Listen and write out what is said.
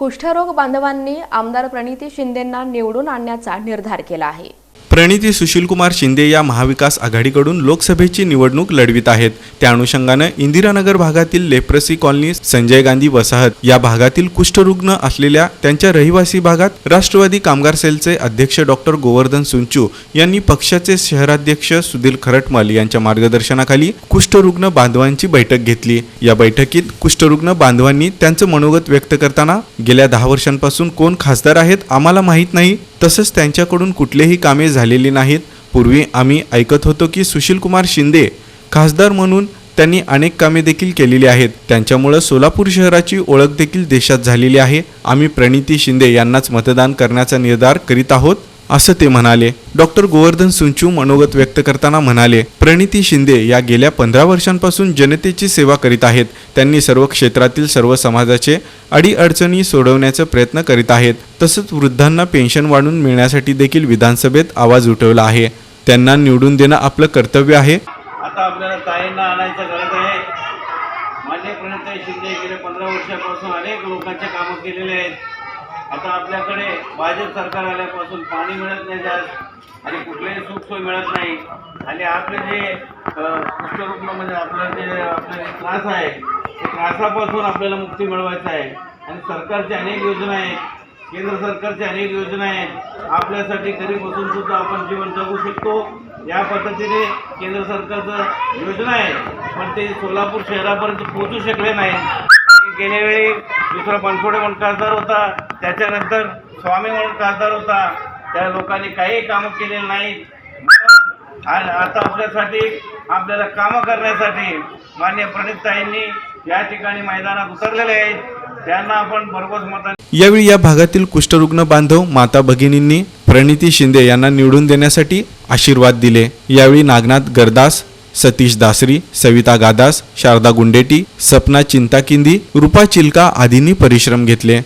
कुष्ठरोग बांधवांनी आमदार प्रणिती शिंदेंना निवडून आणण्याचा निर्धार केला आहे. प्रणिती सुशीलकुमार शिंदे या महाविकास आघाडीकडून लोकसभेची निवडणूक लढवित आहेत. त्या अनुषंगानं इंदिरानगर भागातील लेप्रसी कॉलनी संजय गांधी वसाहत या भागातील कुष्ठरुग्ण असलेल्या त्यांच्या रहिवासी भागात राष्ट्रवादी कामगार सेलचे अध्यक्ष डॉक्टर गोवर्धन सुंचू यांनी पक्षाचे शहराध्यक्ष सुधीर खरटमल यांच्या मार्गदर्शनाखाली कुष्ठरुग्ण बांधवांची बैठक घेतली. या बैठकीत कुष्ठरुग्ण बांधवांनी त्यांचं मनोगत व्यक्त करताना गेल्या दहा वर्षांपासून कोण खासदार आहेत आम्हाला माहीत नाही. तसंच त्यांच्याकडून कुठलेही कामे झालेली नाहीत. पूर्वी आम्ही ऐकत होतो की सुशीलकुमार शिंदे खासदार म्हणून त्यांनी अनेक कामे देखील केलेली आहेत. त्यांच्यामुळं सोलापूर शहराची ओळख देखील देशात झालेली आहे. आम्ही प्रणिती शिंदे यांनाच मतदान करण्याचा निर्धार करीत आहोत. असं ते म्हणाले. डॉक्टर गोवर्धन सुंचू मनोगत व्यक्त करताना म्हणाले प्रणिती शिंदे या गेल्या पंधरा वर्षांपासून जनतेची सेवा करीत आहेत. त्यांनी सर्व क्षेत्रातील सर्व समाजाचे अडीअडचणी सोडवण्याचा प्रयत्न करीत आहेत. तसंच वृद्धांना पेन्शन वाढून मिळण्यासाठी देखील विधानसभेत आवाज उठवला आहे. त्यांना निवडून देणं आपलं कर्तव्य आहे. आता आपल्याला ताईंना आणायचं गरज आहे. माझे प्रणिताई शिंदे गेले पंधरा वर्षापासून अनेक लोकांचे कामं केलेले आहेत. आता आपल्याकडे भाजप सरकार आल्यापासून पाणी मिळत नाही जास्त आणि कुठलेही सुखसोय मिळत नाही. आणि आपले जे कुष्ठरुग्ण म्हणजे आपलं जे आपले त्रास आहे त्या त्रासापासून आपल्याला मुक्ती मिळवायचं आहे. आणि सरकारच्या अनेक योजना आहेत. केंद्र सरकारच्या अनेक योजना आहेत. आपल्यासाठी घरी बसून सुद्धा आपण जीवन जगू शकतो. या पद्धतीने केंद्र सरकारचं योजना आहे. पण ते सोलापूर शहरापर्यंत पोहोचू शकले नाही गेल्या वेळी दुसरा बनसोडे म्हणून खासदार होता. त्याच्यानंतर स्वामी म्हणून खासदार होता. त्या लोकांनी काही कामं केलेली नाहीत. आणि आता आपल्यासाठी आपल्याला कामं करण्यासाठी मान्य प्रणितताईंनी या ठिकाणी मैदानात उतरलेले आहेत. त्यांना आपण भरघोस मतांनी यावेळी या भागातील कुष्ठरुग्ण बांधव माता भगिनींनी प्रणिती शिंदे यांना निवडून देण्यासाठी आशीर्वाद दिले. यावेळी नागनाथ गरदास सतीश दासरी सविता गादास शारदा गुंडेटी सपना चिंताकिंदी रूपा चिलका आदींनी परिश्रम घेतले.